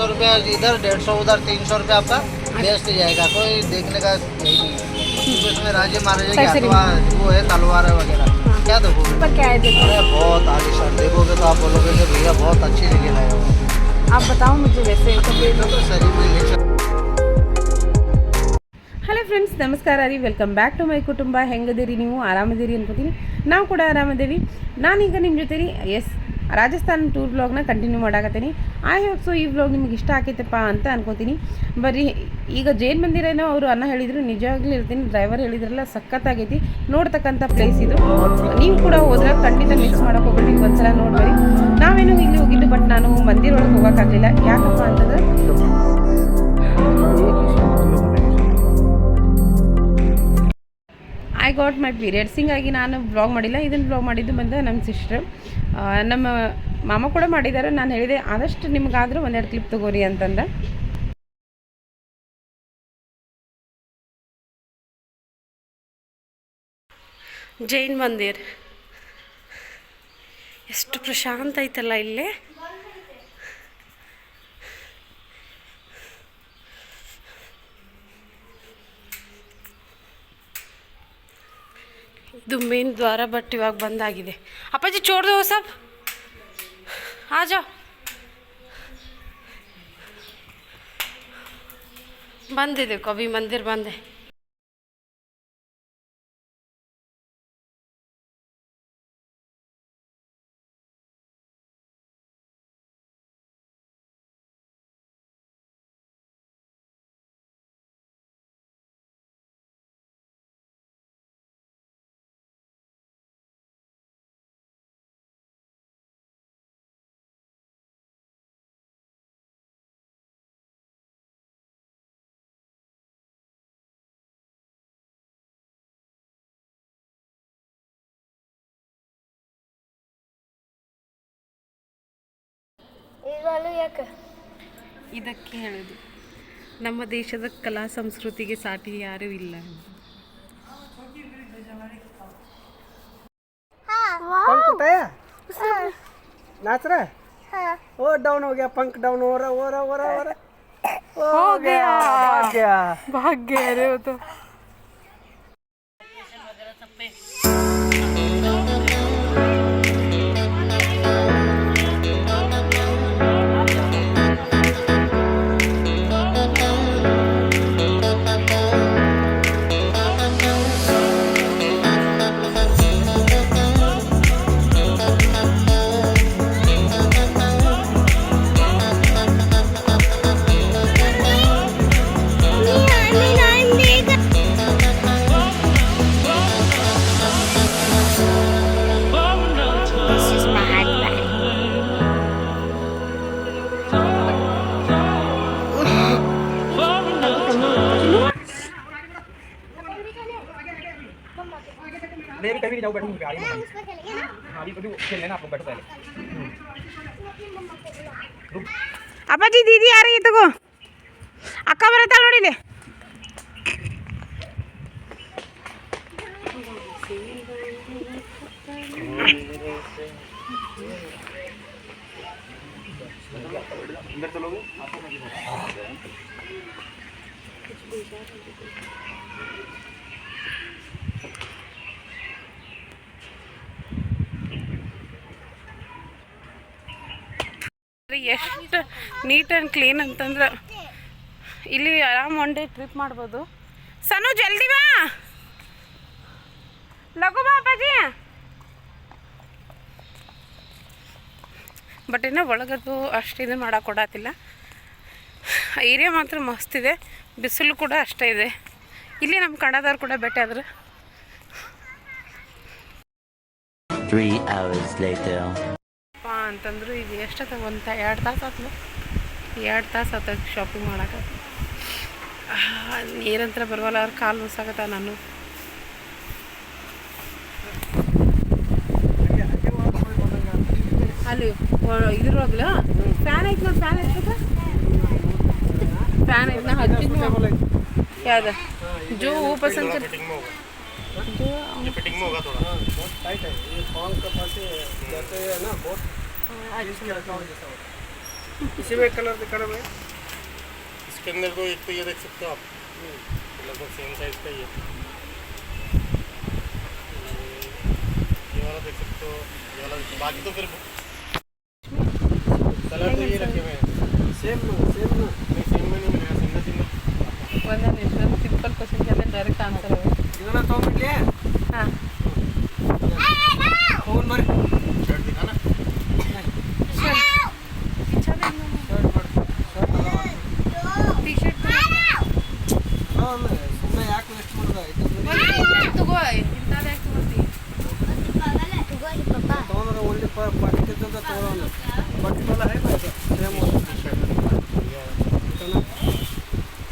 सौ रुपया इधर डेढ़ सौ उधर तीन सौ रुपया आपका बेस्ट जाएगा कोई देखने का यही नहीं क्योंकि उसमें राजे महाराजे सही की सही। अथवा वो है तलवार है वगैरह क्या देखोगे पर क्या है देखो अरे बहुत आलिशान देखोगे तो आप बोलोगे कि भैया बहुत अच्छी जगह लाए हो आप बताओ मुझे वैसे कभी ये तो सही में ले सकते ಹಲೋ ಫ್ರೆಂಡ್ಸ್ ನಮಸ್ಕಾರ ರೀ ವೆಲ್ಕಮ್ ಬ್ಯಾಕ್ ಟು ಮೈ ಕುಟುಂಬ ಹೆಂಗದಿರಿ ನೀವು ಆರಾಮದಿರಿ ಅನ್ಕೋತೀನಿ ನಾವು ಕೂಡ ಆರಾಮದೇವಿ ನಾನೀಗ ನಿಮ್ಮ ಜೊತೆ ರೀ ಎಸ್ ರಾಜಸ್ಥಾನ್ ಟೂರ್ ವ್ಲಾಗ್ನ ಕಂಟಿನ್ಯೂ ಮಾಡಾಕತ್ತೀನಿ. ಐ ಸೊ ಈ ವ್ಲಾಗ್ ನಿಮ್ಗೆ ಇಷ್ಟ ಆಕೈತಪ್ಪ ಅಂತ ಅನ್ಕೋತೀನಿ. ಬರೀ ಈಗ ಜೈನ್ ಮಂದಿರೇನೋ ಅವರು ಅನ್ನ ಹೇಳಿದ್ರು, ನಿಜವಾಗ್ಲೂ ಇರ್ತೀನಿ. ಡ್ರೈವರ್ ಹೇಳಿದ್ರಲ್ಲ, ಸಖತ್ತಾಗೈತಿ. ನೋಡ್ತಕ್ಕಂಥ ಪ್ಲೇಸ್ ಇದು. ನೀವು ಕೂಡ ಹೋದ್ರೆ ಖಂಡಿತ ಮಿಸ್ ಮಾಡೋಕೆ ಹೋಗ್ಬೇಡಿ ಒಂದ್ಸಲ ನೋಡ್ಬೇಡಿ. ನಾವೇನು ಇಲ್ಲಿ ಹೋಗಿದ್ದು ಬಟ್ ನಾನು ಮಂದಿರ ಒಳಗೆ ಹೋಗೋಕ್ಕಾಗಲಿಲ್ಲ ಯಾಕಪ್ಪ ಅಂತಂದ್ರೆ ಐ ಗಾಟ್ ಮೈ ಪೀರಿಯಡ್ಸ್ ಹಿಂಗಾಗಿ ನಾನು ಬ್ಲಾಗ್ ಮಾಡಿಲ್ಲ. ಇದನ್ನು ಬ್ಲಾಗ್ ಮಾಡಿದ್ದು ಬಂದು ನಮ್ಮ ಸಿಸ್ಟರ್ ನಮ್ಮ ಮಾಮ ಕೂಡ ಮಾಡಿದ್ದಾರೆ. ನಾನು ಹೇಳಿದೆ, ಆದಷ್ಟು ನಿಮಗಾದರೂ ಒಂದೆರಡು ಕ್ಲಿಪ್ ತಗೋರಿ ಅಂತಂದ. ಜೈನ್ ಮಂದಿರ್. ಎಷ್ಟು ಪ್ರಶಾಂತ ಐತಲ್ಲ ಇಲ್ಲಿ. ಇದು ಮೇನ್ ದ್ವಾರ ಬಟ್ ಇವಾಗ ಬಂದಾಗಿದೆ ಅಪ್ಪಾಜಿ ಚೋರ್ ದೋ ಸಬ್ ಆ ಜಾओ ಬಂದಿದೆ, ಕವಿ ಮಂದಿರ್ ಬಂದೆ. ಯಾಕೆ? ಇದಕ್ಕೆ ಹೇಳೋದು ನಮ್ಮ ದೇಶದ ಕಲಾ ಸಂಸ್ಕೃತಿಗೆ ಸಾಟಿ ಯಾರೂ ಇಲ್ಲ ನಾಚ್ರ ಓ ಡೌನ್ ಹೋಗ್ಯ ಪಂಕ್ ಡೌನ್ ಓರ ಓರ ಓರ ಓರ. ಭಾಗ್ಯ. ಭಾಗ್ಯ ರೇ ಹೋತು मैं भी कभी नहीं जाऊँ बैठूंगा गाड़ी में हाँ अभी अभी खेल लेना आप लोग बैठो पहले ಅಪ್ಪಾಜಿ ದೀದಿ ಯಾರು ಈ ತಗೋ ಅಕ್ಕ ಬರತ್ತಾಳ ನೋಡಿಲೆ ಎಷ್ಟು ನೀಟ್ ಆ್ಯಂಡ್ ಕ್ಲೀನ್ ಅಂತಂದ್ರೆ ಇಲ್ಲಿ ಆರಾಮ್ ಒನ್ ಡೇ ಟ್ರಿಪ್ ಮಾಡ್ಬೋದು. ಸನು, ಜಲ್ದಿ ಬಾ. ಲಘು ಬಾ ಅಪ್ಪಾಜಿ. ಬಟ್ ಇನ್ನೂ ಒಳಗದು ಅಷ್ಟು ಇದು ಮಾಡೋಕೆ ಕೊಡತ್ತಿಲ್ಲ ಏರಿಯಾ ಮಾತ್ರ ಮಸ್ತ್ ಇದೆ. ಬಿಸಿಲು ಕೂಡ ಅಷ್ಟೇ ಇದೆ. ಇಲ್ಲಿ ನಮ್ಮ ಕನ್ನಡದವ್ರು ಕೂಡ ಭೇಟಿ ಆದರು. Later. ಪಾ ಅಂತಂದ್ರು ಈಗ ಎಷ್ಟೊತ್ತ ಒಂದು ಎರಡು ತಾಸು ಆತ್ಲ ಎರಡು ತಾಸು ಆತ ಶಾಪಿಂಗ್ ಮಾಡಕ್ಕೆ ನೀರಂತ್ರ ಬರವಲ್ಲ ಅವ್ರ ಕಾಲು ನುಸಾಕತ್ತ ನಾನು ಅಲ್ಲಿ ಇದ್ರೊಳಗ್ಲ ಫ್ಯಾನ್ ಐತಿ ನೋಡಿ ಫ್ಯಾನ್ ಐತದ ಫ್ಯಾನ್ ಐತಿ ನಾ ಹಚ್ಚಿದ್ನ ಯಾವ್ದ ಜೋ ಹೂ ಪಸಂದ್ ಕರ್ जो बहुत टाइट है ये पंख का पास जैसे है ना बहुत अच्छा जैसा होता है इसी में कलर दिखाना मैं इसके अंदर तो एक तो ये देख सकते हो आप। लगभग सेम साइज़ का ही है। ये वाला देख सकते हो। ये वाला बाकी तो फिर कलर तो ये रखे हुए हैं। सेम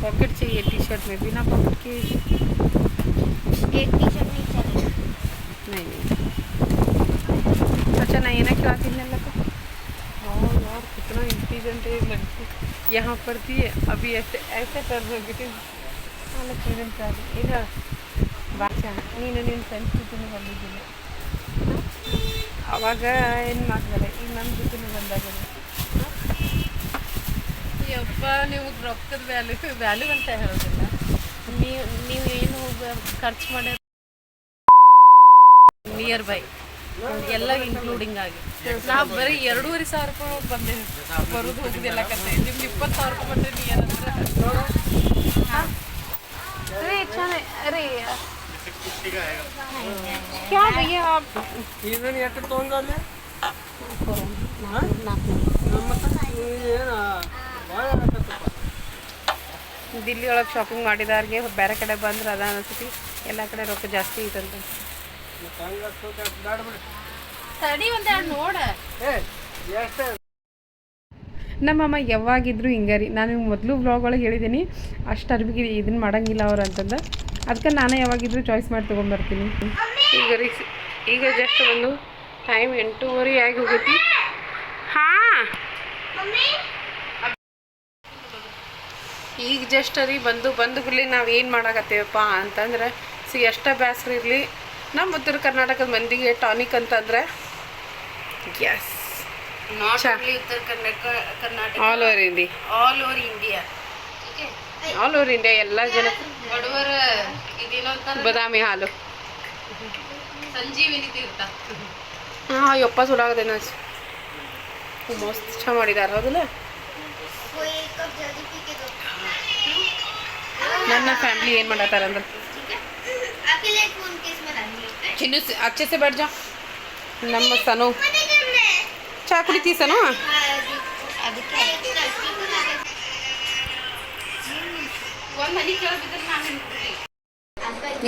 पॉकेट चाहिए टी शर्ट में बिना पॉकेट के एक टी शर्ट नहीं चलेगा नहीं नहीं अच्छा नहीं ना क्या थी लगा और यार कितना इंटेलिजेंट है ये लड़की यहाँ पर थी अभी ऐसे ऐसे कर रहे ಅಲ್ಲ ಸ್ಟೂಡೆಂಟ್ ಅದು ಇಲ್ಲ ಭಾಷಾ ನೀನು ನಿನ್ನ ಫ್ರೆಂಡ್ಸ್ ಜೊತೆ ಬಂದಿದ್ದಿಲ್ಲ ಅವಾಗ ಏನು ಮಾಡ್ತಾರೆ ಈಗ ನನ್ನ ಜೊತೆ ಬಂದಾಗ ಯಪ್ಪ ನೀವು ರೊಕ್ಕದ ವ್ಯಾಲ್ಯೂ ವ್ಯಾಲ್ಯೂ ಅಂತ ಹೇಳೋದಿಲ್ಲ ನೀವು ನೀವು ಏನು ಖರ್ಚು ಮಾಡಿ ನಿಯರ್ ಬೈ ಎಲ್ಲ ಇನ್ಕ್ಲೂಡಿಂಗ್ ಆಗಿ ನಾವು ಬರೀ ಎರಡೂವರೆ ಸಾವಿರ ರೂಪಾಯಿ ಬಂದೇವಿ ಬರೋದು ಹೋಗುದಿಲ್ಲ ಕತೆ ನಿಮ್ಗೆ ಇಪ್ಪತ್ತು ಸಾವಿರ ರೂಪಾಯಿ ಬಂದ್ರೆ ನಿಯರ್ ಅಂದ್ರೆ ಹಾಂ अरे अच्छा अरे फिफ्टी का आएगा क्या भैया आप ಇದನ್ನ ಎಷ್ಟು ತೊಗೊಂಡ್ರೆ ಏನು ಭಾಳ ಆಗತ್ತಪ್ಪ ದಿಲ್ಲಿ ಒಳಗೆ ಶಾಪಿಂಗ್ ಮಾಡಿದವ್ರಿಗೆ ಬೇರೆ ಕಡೆ ಬಂದ್ರೆ ಅದ ಅನಿಸ್ತಿ. ಎಲ್ಲ ಕಡೆ ರೊಕ್ಕ ಜಾಸ್ತಿ ಎಷ್ಟು? ನಮ್ಮಮ್ಮ ಯಾವಾಗಿದ್ರು ಹಿಂಗಾರಿ ರೀ. ನಾನು ಮೊದಲು ಬ್ಲಾಗ್ ಒಳಗೆ ಹೇಳಿದ್ದೀನಿ ಅಷ್ಟು ಅರ್ಬಿಗೆ ಇದನ್ನ ಮಾಡಂಗಿಲ್ಲ ಅವ್ರು ಅಂತಂದ. ಅದಕ್ಕೆ ನಾನೇ ಯಾವಾಗಿದ್ರು ಚಾಯ್ಸ್ ಮಾಡಿ ತೊಗೊಂಬರ್ತೀನಿ. ಈಗ ರೀ ಈಗ ಜಸ್ಟ್ ಒಂದು ಟೈಮ್ ಎಂಟೂವರೆ ಆಗಿ ಹೋಗೈತಿ. ಹಾಂ. ಈಗ ಜಸ್ಟ್ ರೀ ಬಂದು ಬಂದುಗುಲಿ ನಾವು ಏನು ಮಾಡಾಕತ್ತೀವಪ್ಪ ಅಂತಂದ್ರೆ ಸಿ ಎಷ್ಟೇ ಬ್ಯಾಸರಿ ಇರಲಿ ನಮ್ಮ ಉತ್ತರ ಕರ್ನಾಟಕದ ಮಂದಿಗೆ ಟಾನಿಕ್ ಅಂತಂದ್ರೆ yes not only Uttara Karnataka Karnataka all over India all over India all over India ಎಲ್ಲ ಜನ. ಬಡವರ ಬದಾಮಿ ಹಾಲು. ಸಂಜೀವಿನಿ ಹಾಂ ಯಪ್ಪ ಸುಡಾಗದೆ ಮಸ್ತ್ ಚ ಮಾಡಿದಾರ ಹೌದಲ್ಲ? ನನ್ನ ಫ್ಯಾಮಿಲಿ ಏನು ಮಾಡತ್ತಾರ ಅಂದ್ರೆ? ಚಿನ್ನು ಅಚ್ಚೆಸೆ ಬರ್ಜ. ನಮ್ಮ ಸನು. ಚಾ ಕುಡಿತೀವಿ ಸನು?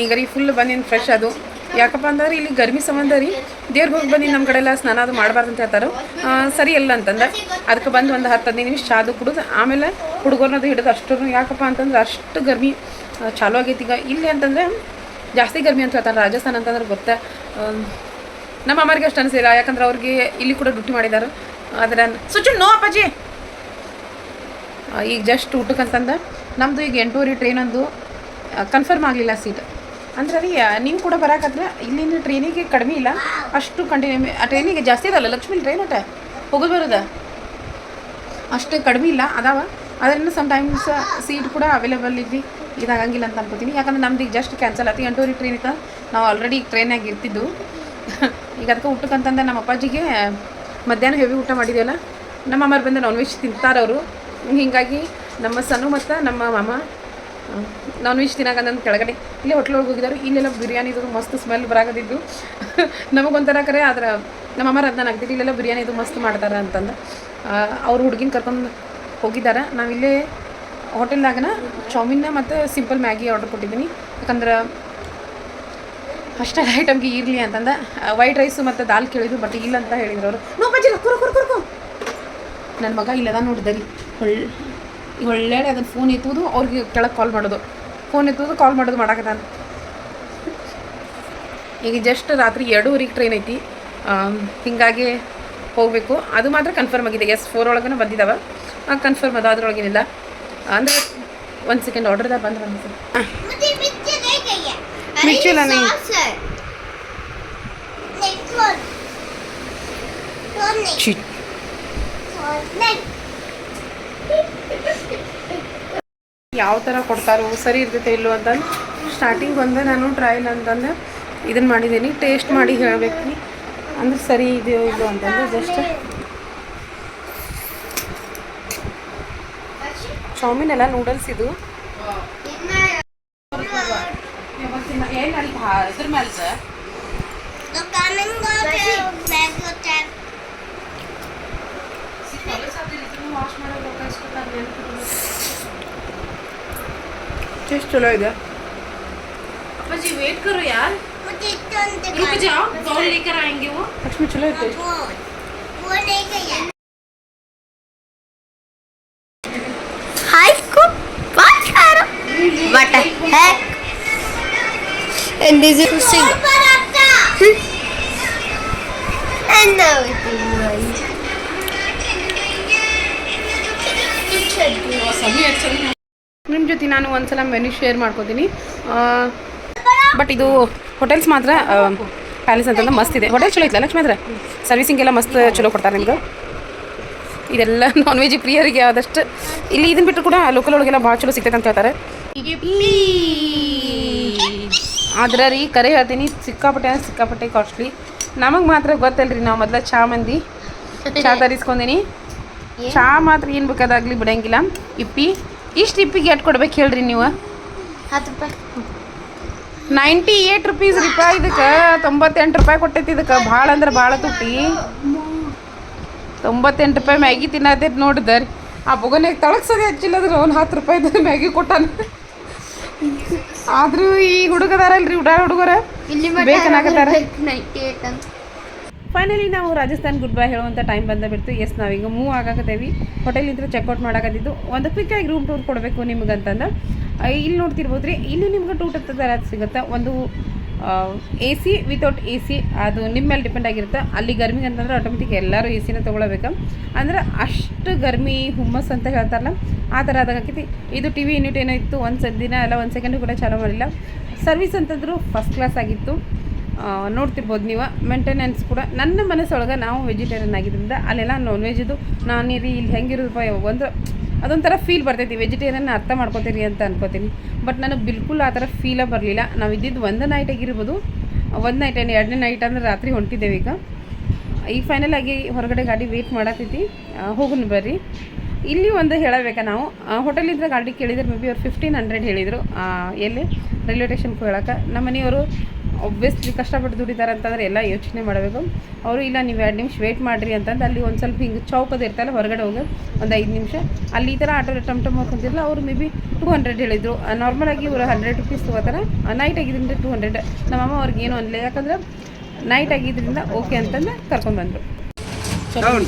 ಈಗ ರೀ ಫುಲ್ ಬಂದಿನ ಫ್ರೆಶ್ ಅದು. ಯಾಕಪ್ಪ ಅಂದ್ರೆ, ಇಲ್ಲಿ ಗರ್ಮಿ ಸಂಬಂಧ ರೀ. ದೇವ್ರಿಗೆ ಹೋಗಿ ಬಂದು ನಮ್ಮ ಕಡೆ ಎಲ್ಲ ಸ್ನಾನ ಅದು ಮಾಡಬಾರ್ದು ಅಂತ ಹೇಳ್ತಾರೆ. ಸರಿ ಅಲ್ಲ ಅಂತಂದ್ರೆ, ಅದಕ್ಕೆ ಬಂದು ಒಂದು ಹತ್ತು ಹದಿನೈದು ನಿಮಿಷ ಚಾದು ಕುಡಿದು, ಆಮೇಲೆ ಹುಡುಗರ್ನದು ಹಿಡಿದು ಅಷ್ಟು ಯಾಕಪ್ಪ ಅಂತಂದ್ರೆ ಅಷ್ಟು ಗರ್ಮಿ ಚಾಲು ಆಗೈತಿ ಈಗ. ಇಲ್ಲಿ ಅಂತಂದ್ರೆ, ಜಾಸ್ತಿ ಗರ್ಮಿ ಅಂತ ಹೇಳ್ತಾರೆ, ರಾಜಸ್ಥಾನ ಅಂತಂದ್ರೆ ಗೊತ್ತಾ? ನಮ್ಮ ಅಮ್ಮರಿಗೆ ಅಷ್ಟು ಅನಿಸಿಲ್ಲ, ಯಾಕಂದ್ರೆ ಅವ್ರಿಗೆ ಇಲ್ಲಿ ಕೂಡ ಡ್ಯೂಟಿ ಮಾಡಿದ್ದಾರೆ ಆದರೆ ಸುಚು ನೋ ಅಪ್ಪಾಜಿ! ಈಗ ಜಸ್ಟ್ ಊಟಕ್ಕಂತಂದ ನಮ್ಮದು ಈಗ ಎಂಟೂವರೆ ಟ್ರೈನೊಂದು ಕನ್ಫರ್ಮ್ ಆಗಲಿಲ್ಲ ಸೀಟ್ ಅಂದ್ರೆ ರೀ ನೀವು ಕೂಡ ಬರಾಕತ್ರ ಇಲ್ಲಿನ ಟ್ರೈನಿಗೆ ಕಡಿಮೆ ಇಲ್ಲ. ಅಷ್ಟು ಕಂಟಿನ್ಯೂ ಆ ಟ್ರೈನಿಗೆ ಜಾಸ್ತಿ ಇದಲ್ಲ, ಲಕ್ಷ್ಮಿ ಟ್ರೈನ್ ಅಟ? ಹೋಗೋದು ಬರೋದ? ಅಷ್ಟು ಕಡಿಮೆ ಇಲ್ಲ, ಅದಾವ. ಅದರಿಂದ ಸಮ್ ಟೈಮ್ಸ್ ಸೀಟ್ ಕೂಡ ಅವೈಲೇಬಲ್ ಇದ್ವಿ ಇದಾಗಂಗಿಲ್ಲ ಅಂತ ಅನ್ಕೋತೀನಿ. ಯಾಕಂದ್ರೆ ನಮ್ದು ಈಗ ಜಸ್ಟ್ ಕ್ಯಾನ್ಸಲ್ ಆಯ್ತು ಎಂಟೂವರೆ ಟ್ರೈನ್ ಇತ್ತು. ನಾವು ಆಲ್ರೆಡಿ ಟ್ರೈನಾಗ ಇರ್ತಿದ್ದು ಈಗ ಅದಕ್ಕೆ ಊಟಕ್ಕಂತಂದ್ರೆ ನಮ್ಮ ಅಪ್ಪಾಜಿಗೆ ಮಧ್ಯಾಹ್ನ ಹೆವಿ ಊಟ ಮಾಡಿದ್ದೇವಲ್ಲ ನಮ್ಮ ಅಮ್ಮರು ಬಂದು ನಾನ್ ವೆಜ್ ತಿಂತಾರವರು ಹೀಗಾಗಿ ನಮ್ಮ ಸನು ಮತ್ತು ನಮ್ಮ ಮಾಮ ನಾನ್ ವೆಜ್ ತಿನ್ನಕಂತಂದು ಕೆಳಗಡೆ ಇಲ್ಲೇ ಹೋಟ್ಲ್ ಒಳಗೆ ಹೋಗಿದ್ದಾರೆ. ಇಲ್ಲೆಲ್ಲ ಬಿರಿಯಾನಿದು ಮಸ್ತ್ ಸ್ಮೆಲ್ ಬರಾಗದಿದ್ದು ನಮಗೊಂಥರ ಕರೆ ಆದ್ರೆ ನಮ್ಮ ಅಮ್ಮ ರದ್ದಾನ ಆಗ್ತಿದ್ದು ಇಲ್ಲೆಲ್ಲ ಬಿರಿಯಾನಿದು ಮಸ್ತ್ ಮಾಡ್ತಾರೆ ಅಂತಂದು. ಅವ್ರು ಹುಡುಗಿನ ಕರ್ಕೊಂಡು ಹೋಗಿದ್ದಾರೆ. ನಾವಿಲ್ಲೇ ಹೋಟೆಲ್ದಾಗನ ಚೌಮಿನ್ನ ಮತ್ತು ಸಿಂಪಲ್ ಮ್ಯಾಗಿ ಆರ್ಡರ್ ಕೊಟ್ಟಿದ್ದೀನಿ. ಯಾಕಂದ್ರೆ ಅಷ್ಟೆಲ್ಲ ಐಟಮ್ಗೆ ಇರಲಿ ಅಂತಂದ. ವೈಟ್ ರೈಸು ಮತ್ತು ದಾಲ್ ಕೇಳಿದ್ರು, ಬಟ್ ಇಲ್ಲ ಅಂತ ಹೇಳಿದ್ರು ಅವರು. ನೋ ಬಜ್ಜಿ ಕುರು ಕುರು ಕುರು ನನ್ನ ಮಗ ಇಲ್ಲದ ನೋಡಿದರಿ ಒಳ್ಳೆ ಒಳ್ಳೆ ಅದನ್ನು ಫೋನ್ ಎತ್ತುವುದು, ಅವ್ರಿಗೆ ಕೆಳಗೆ ಕಾಲ್ ಮಾಡೋದು. ಫೋನ್ ಇತ್ತು ಕಾಲ್ ಮಾಡೋದು ಮಾಡಾಕತ್ತಾನೆ ಈಗ ಜಸ್ಟ್ ರಾತ್ರಿ ಎರಡೂವರೆಗೆ ಟ್ರೈನ್ ಐತಿ. ಹೀಗಾಗಿ ಹೋಗಬೇಕು. ಅದು ಮಾತ್ರ ಕನ್ಫರ್ಮ್ ಆಗಿದೆ. ಎಸ್ ಫೋರ್ ಒಳಗನ ಬಂದಿದ್ದಾವೆ ಕನ್ಫರ್ಮ್ ಅದು ಅದ್ರೊಳಗೇನಿಲ್ಲ. ಅಂದರೆ ಒಂದು ಸೆಕೆಂಡ್ ಆರ್ಡರ್ದಾಗ ಬಂದ್ರೆ ಬಂದು ಸರ್ ಮಿಚ್ಚು ನಾನು. ಯಾವ ಥರ ಕೊಡ್ತಾರೋ ಸರಿ ಇರ್ತೈತೆ ಇಲ್ಲೋ ಅಂತಂದು ಸ್ಟಾರ್ಟಿಂಗ್ ಬಂದೆ ನಾನು ಟ್ರಯಲ್ ಅಂತಂದು. ಇದನ್ನು ಮಾಡಿದ್ದೀನಿ ಟೇಸ್ಟ್ ಮಾಡಿ ಹೇಳಬೇಕು. ಅಂದ್ರೆ ಸರಿ ಇದೆಯೋ ಇದು. ಅಂತಂದು ಜಸ್ಟ್ ಚೌಮಿನ್ ಎಲ್ಲ ನೂಡಲ್ಸ್ ಇದು ವಾಶ್ ಮಾಡೋದು चेस चलो इधर। अपन जी वेट करो यार। रुक जाओ बॉल लेकर आएँगे वो। लक्ष्मी चलो इधर वो वो लेके यार हाय को बात करो व्हाट है and this is sing and now it is my सभी अच्छा।, अच्छा, अच्छा। ನಿಮ್ಮ ಜೊತೆ ನಾನು ಒಂದ್ಸಲ ಮೆನು ಶೇರ್ ಮಾಡ್ಕೋತೀನಿ. ಬಟ್ ಇದು ಹೋಟೆಲ್ಸ್ ಮಾತ್ರ ಪ್ಯಾಲೇಸ್ ಅಂತಂದ್ರೆ ಮಸ್ತ್ ಇದೆ. ಹೋಟೆಲ್ ಚಲೋ ಐತಲ್ಲ ಲಕ್ಷ್ಮೀ ಸರ್ವಿಸಿಂಗ್ ಎಲ್ಲ ಮಸ್ತ್ ಚಲೋ ಕೊಡ್ತಾರೆ ನಿಮ್ಗೆ? ಇದೆಲ್ಲ ನಾನ್ ವೆಜ್ ಪ್ರಿಯರಿಗೆ ಆದಷ್ಟು. ಇಲ್ಲಿ ಇದನ್ನ ಬಿಟ್ಟು ಕೂಡ ಲೋಕಲ್ ಒಳಗೆಲ್ಲ ಭಾಳ ಚಲೋ ಸಿಗ್ತೈತೆ ಅಂತ ಹೇಳ್ತಾರೆ. ಆದ್ರೆ ರೀ ಕರೆ ಹೇಳ್ತೀನಿ ಸಿಕ್ಕಾಪಟ್ಟೆ ಅಂದ್ರೆ ಸಿಕ್ಕಾಪಟ್ಟೆ ಕಾಸ್ಟ್ಲಿ ನಮಗೆ ಮಾತ್ರ ಗೊತ್ತಲ್ರಿ ನಾವು ಮೊದಲ ಚಾ ಮಂದಿ. ಚಾ ತರಿಸ್ಕೊಂಡೀನಿ ಚಾ ಮಾತ್ರ ಏನು ಬೇಕಾದಾಗಲಿ ಬಿಡಂಗಿಲ್ಲ. ಇಪ್ಪಿ ಇಷ್ಟು ಸ್ಟ್ರಿಪ್ಪಿಗೆ ಎಷ್ಟು ಕೊಡ್ಬೇಕು ಹೇಳ್ರಿ ನೀವು? ಹತ್ತು ರೂಪಾಯಿ. ನೈಂಟಿ ಏಟ್ ರುಪೀಸ್ ರೂಪಾಯಿ ಇದಕ್ಕೆ ತೊಂಬತ್ತೆಂಟು ರೂಪಾಯಿ ಕೊಟ್ಟೈತಿ ಇದಕ್ಕೆ. ಭಾಳ ಅಂದ್ರೆ ಭಾಳ ತುಟ್ಟಿ. ತೊಂಬತ್ತೆಂಟು ರೂಪಾಯಿ ಮ್ಯಾಗಿ ತಿನ್ನತೈತಿ ನೋಡಿದಾರೆ ಆ ಬೊಗನಾಗ ತಳಗ್ಸೋದೇ ಹಚ್ಚಿಲ್ಲದ್ರೆ ಒಂದು ಹತ್ತು ರೂಪಾಯಿದ್ದು ಮ್ಯಾಗಿ ಕೊಟ್ಟಾನ. ಆದರೂ ಈ ಹುಡುಗದಾರಲ್ರಿ ಉಡಾ ಹುಡುಗರ. ಬೇಕನ್ನಾಗತ್ತಾರ ಫೈನಲಿ ನಾವು ರಾಜಸ್ಥಾನ್ ಗುಡ್ ಬೈ ಹೇಳುವಂಥ ಟೈಮ್ ಬಂದ ಬಿಡ್ತು ಎಸ್ ನಾವೀಗ ಮೂವ್ ಆಗಾಕತ್ತೇವಿ ಹೋಟೆಲಿಂದ ಚೆಕ್ಔಟ್ ಮಾಡಾಕತ್ತಿದ್ದು. ಒಂದು ಕ್ವಿಕ್ಕಾಗಿ ರೂಮ್ ಟೂರ್ ಕೊಡಬೇಕು ನಿಮ್ಗೆ ಅಂತಂದು ಇಲ್ಲಿ ನೋಡ್ತಿರ್ಬೋದು ರೀ ಇಲ್ಲಿ ನಿಮ್ಗೆ ಟೂ ಥರ ಸಿಗುತ್ತೆ. ಒಂದು A C without A C ಅದು ನಿಮ್ಮ ಮೇಲೆ ಡಿಪೆಂಡ್ ಆಗಿರುತ್ತೆ. ಅಲ್ಲಿ ಗರ್ಮಿಗೆ ಅಂತಂದ್ರೆ ಆಟೋಮೆಟಿಕ್ ಎಲ್ಲರೂ ಎ ಸಿನ ತೊಗೊಳ್ಬೇಕು. ಅಂದ್ರೆ ಅಷ್ಟು ಗರ್ಮಿ, ಹುಮ್ಮಸ್ ಅಂತ ಹೇಳ್ತಾರಲ್ಲ, ಆ ಥರ ಅದಾಗೈತಿ ಇದು ಟಿ ವಿ ಯೂನಿಟ್ ಏನೋ ಇತ್ತು, ಒಂದು ದಿನ ಅಲ್ಲ, ಒಂದು ಸೆಕೆಂಡು ಕೂಡ ಚಾಲೂ ಮಾಡಿಲ್ಲ. ಸರ್ವಿಸ್ ಅಂತಂದ್ರೂ ಫಸ್ಟ್ ಕ್ಲಾಸ್ ಆಗಿತ್ತು. ನೋಡ್ತಿರ್ಬೋದು ನೀವು. ಮೇಂಟೆನೆನ್ಸ್ ಕೂಡ ನನ್ನ ಮನಸ್ಸೊಳಗೆ ನಾವು ವೆಜಿಟೇರಿಯನ್ ಆಗಿದ್ದರಿಂದ ಅಲ್ಲೆಲ್ಲ ನಾನ್ ವೆಜ್ದು ನಾನು ಇರಿ, ಇಲ್ಲಿ ಹೆಂಗಿರೋದಪ್ಪ ಒಂದು ಅದೊಂಥರ ಫೀಲ್ ಬರ್ತೈತಿ. ವೆಜಿಟೇರಿಯನ್ ಅರ್ಥ ಮಾಡ್ಕೋತೀರಿ ಅಂತ ಅನ್ಕೋತೀನಿ. ಬಟ್ ನನಗೆ ಬಿಲ್ಕುಲ್ ಆ ಥರ ಫೀಲೇ ಬರಲಿಲ್ಲ. ನಾವು ಇದ್ದಿದ್ದು ಒಂದು ನೈಟ್ ಆಗಿರ್ಬೋದು. ಒಂದು ನೈಟ್ ಏನು ಎರಡನೇ ನೈಟ್ ಅಂದರೆ ರಾತ್ರಿ ಹೊಂಟಿದ್ದೇವೆ ಈಗ. ಈಗ ಫೈನಲ್ ಆಗಿ ಹೊರಗಡೆ ಗಾಡಿ ವೇಟ್ ಮಾಡತ್ತೈತಿ ಹೋಗೋಣ ಬರ್ರಿ. ಇಲ್ಲಿ ಒಂದು ಹೇಳಬೇಕಾ ನಾವು. ಹೋಟೆಲಿಂದ ಗಾಡಿ ಕೇಳಿದ್ರೆ ಮೇ ಬಿ ಅವ್ರು ಫಿಫ್ಟೀನ್ ಹಂಡ್ರೆಡ್ ಹೇಳಿದರು. ಎಲ್ಲಿ? ರೈಲ್ವೆ ಸ್ಟೇಷನ್ಗೆ ಹೋಗಕ್ಕೆ ನಮ್ಮ ಮನೆಯವರು ಒಬ್ವಿಯಸ್ಲಿ ಕಷ್ಟಪಟ್ಟು ದುಡಿತಾರೆ ಅಂತಂದ್ರೆ ಎಲ್ಲ ಯೋಚನೆ ಮಾಡಬೇಕು. ಅವರು, ಇಲ್ಲ, ನೀವು ಎರಡು ನಿಮಿಷ ವೇಟ್ ಮಾಡಿರಿ ಅಂತಂದು ಅಲ್ಲಿ ಒಂದು ಸ್ವಲ್ಪ ಹಿಂಗೆ ಚೌಕದ ಇರ್ತಲ್ಲ, ಹೊರಗಡೆ ಹೋಗಿ ಒಂದು ಐದು ನಿಮಿಷ. ಅಲ್ಲಿ ಈ ಥರ ಆಟೋ ಟಮ್ ಟಮ್ ಹೋಗ್ಕೊಂತಿರಲ್ಲ ಅವರು ಮೇ ಬಿ ಟು ಹಂಡ್ರೆಡ್ ಹೇಳಿದರು ನಾರ್ಮಲಾಗಿ ಇವರು ಹಂಡ್ರೆಡ್ ರುಪೀಸ್ ತೊಗೋತಾರೆ. ನೈಟ್ ಆಗಿದ್ದರಿಂದ ಟೂ ಹಂಡ್ರೆಡ್ ನಮ್ಮಮ್ಮ ಅವ್ರಿಗೆ ಏನು ಅನ್ಲಿಲ್ಲ, ಯಾಕಂದ್ರೆ ನೈಟ್ ಆಗಿದ್ದರಿಂದ ಓಕೆ ಅಂತಂದು ಕರ್ಕೊಂಡ್ಬಂದರು ಡೌನ್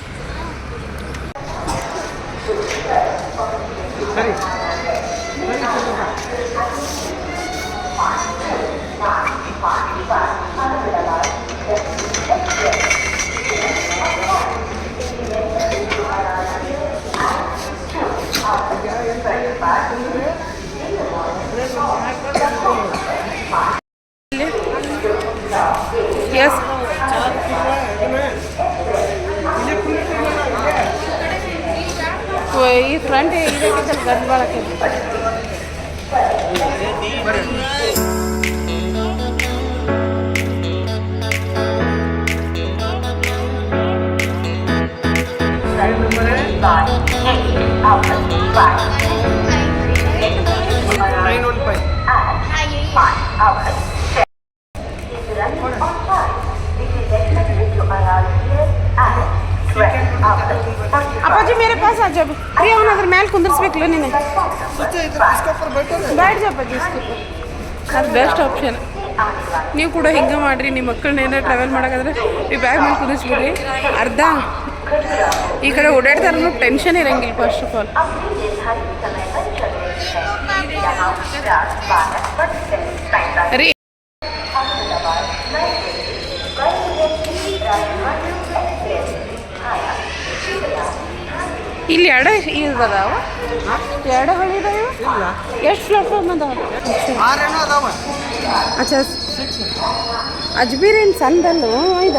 可以，可以，ಈ ಫ್ರಂಟ್ ಇದಕ್ಕೆ ಗಂಡು ಬಾಳಕ್ಕೆ Nine one five. Five hours. Is run on time. ಜಬ್ ರೀ ಅವನ ಅದ್ರ ಮೇಲೆ ಕುಂದಿರ್ಸ್ಬೇಕಲ್ಲ ನೀನು सोचे इधर इसके ऊपर बैठो ना बैठ जा अप्पाजी इसके ऊपर ಅದು ಬೆಸ್ಟ್ ಆಪ್ಷನ್ ನೀವು ಕೂಡ ಹಿಂಗೆ ಮಾಡಿರಿ ನಿಮ್ಮ ಮಕ್ಕಳನ್ನ ಏನಾರು ಟ್ರಾವೆಲ್ ಮಾಡೋಕ್ಕಾದ್ರೆ ಈ ಬ್ಯಾಗ್ ಮೇಲೆ ಕುದಿಸ್ಬಿಡ್ರಿ ಅರ್ಧ ಈ ಕಡೆ ಓಡಾಡ್ತಾರ ಟೆನ್ಷನ್ ಇರಂಗಿಲ್ಲ ಫಸ್ಟ್ ಆಫ್ ಆಲ್ ರೀ ಇಲ್ಲಿ ಎಡ ಇದಾವ ಎಡ ಹೊಳಿ ಇದಾವ ಎಷ್ಟು ಪ್ಲಾಟ್ಫಾರ್ಮ್ ಅದಾವ? ಅದಾವ. ಅಚ್ಚಾ ಅಜ್ಬೀರ್ ಏನು ಸಣ್ಣದಲ್ಲು ಇದ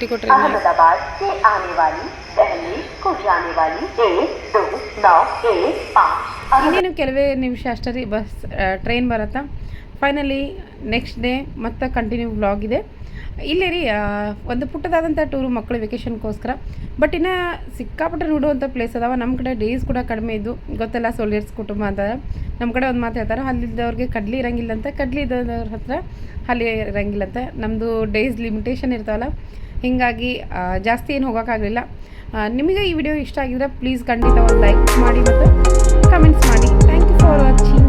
ಟೂ ತರ್ಟಿ ಕೊಟ್ರೆ अहमदाबाद से आने वाली पहले को जाने वाली एक दो नौ एक पाँच ಇನ್ನೇನು ಕೆಲವೇ ನಿಮಿಷ ಅಷ್ಟೇ ರೀ ಬಸ್ ಟ್ರೈನ್ ಬರುತ್ತಾ ಫೈನಲಿ ನೆಕ್ಸ್ಟ್ ಡೇ ಮತ್ತೆ ಕಂಟಿನ್ಯೂ ವ್ಲಾಗ್ ಇದೆ ಇಲ್ಲೇ ರೀ ಆ, ಒಂದು ಪುಟ್ಟದಾದಂಥ ಟೂರು ಮಕ್ಕಳು ವೆಕೇಷನ್ಗೋಸ್ಕರ ಬಟ್ ಇನ್ನು ಸಿಕ್ಕಾಪಟ್ಟೆ ನೋಡುವಂಥ ಪ್ಲೇಸ್ ಅದಾವ ನಮ್ಮ ಕಡೆ ಡೇಸ್ ಕೂಡ ಕಡಿಮೆ ಇದ್ದು ಗೊತ್ತಲ್ಲ ಸೋಲ್ಜರ್ಸ್ ಕುಟುಂಬ ಅಂತ ನಮ್ಮ ಕಡೆ ಒಂದು ಮಾತು ಹೇಳ್ತಾರೆ ಅಲ್ಲಿದ್ದವ್ರಿಗೆ ಕಡ್ಲಿ ಇರಂಗಿಲ್ಲ ಅಂತ ಕಡ್ಲಿ ಇದ್ದವ್ರ ಹತ್ರ ಅಲ್ಲಿ ಇರಂಗಿಲ್ಲ ಅಂತ ನಮ್ಮದು ಡೇಸ್ ಲಿಮಿಟೇಷನ್ ಇರ್ತಾವಲ್ಲ ಹೀಗಾಗಿ ಜಾಸ್ತಿ ಏನು ಹೋಗೋಕ್ಕಾಗಲಿಲ್ಲ. ನಿಮಗೆ ಈ ವಿಡಿಯೋ ಇಷ್ಟ ಆಗಿದ್ರೆ ಪ್ಲೀಸ್ ಖಂಡಿತ ಒಂದು ಲೈಕ್ ಮಾಡಿ ಮತ್ತು ಕಮೆಂಟ್ಸ್ ಮಾಡಿ. Thank you for watching